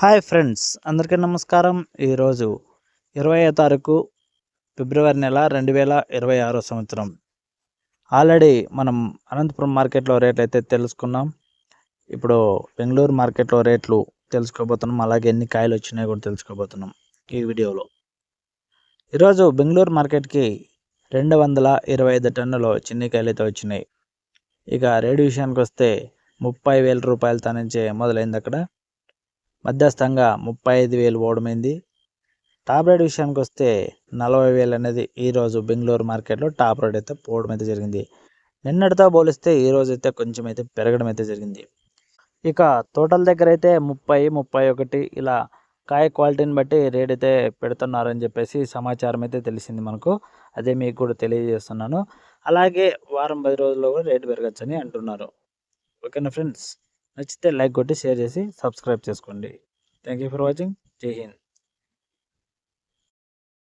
Hi friends అందరికీ నమస్కారం. ఈరోజు ఇరవై తారీఖు ఫిబ్రవరి నెల రెండు వేల ఇరవై ఆరో సంవత్సరం. ఆల్రెడీ మనం అనంతపురం మార్కెట్లో రేట్లు అయితే తెలుసుకున్నాం. ఇప్పుడు బెంగళూరు మార్కెట్లో రేట్లు తెలుసుకోబోతున్నాం. అలాగే ఎన్ని కాయలు వచ్చినాయో కూడా తెలుసుకోబోతున్నాం ఈ వీడియోలో. ఈరోజు బెంగళూరు మార్కెట్కి రెండు వందల ఇరవై ఐదు టన్నులు చిన్ని కాయలు అయితే వచ్చినాయి. ఇక రేటు విషయానికి వస్తే ముప్పై వేల రూపాయలతో నుంచే మొదలైంది అక్కడ. మధ్యస్థంగా ముప్పై ఐదు వేలు ఓడమైంది. టాప్ రేట్ విషయానికి వస్తే నలభై వేలు అనేది ఈరోజు బెంగళూరు మార్కెట్లో టాప్ రేట్ అయితే పోవడం అయితే జరిగింది. నిన్నటితో పోలిస్తే ఈ అయితే కొంచెం అయితే పెరగడం అయితే జరిగింది. ఇక తోటల దగ్గర అయితే ముప్పై ముప్పై ఒకటి ఇలా కాయ క్వాలిటీని బట్టి రేట్ అయితే పెడుతున్నారని చెప్పేసి సమాచారం అయితే తెలిసింది మనకు. అదే మీకు కూడా తెలియజేస్తున్నాను. అలాగే వారం పది రోజుల్లో కూడా రేటు పెరగచ్చని అంటున్నారు. ఓకేనా ఫ్రెండ్స్? నచ్చితే లైక్ కొట్టి షేర్ చేసి సబ్స్క్రైబ్ చేసుకోండి. థ్యాంక్ యూ ఫర్ వాచింగ్ జై హింద్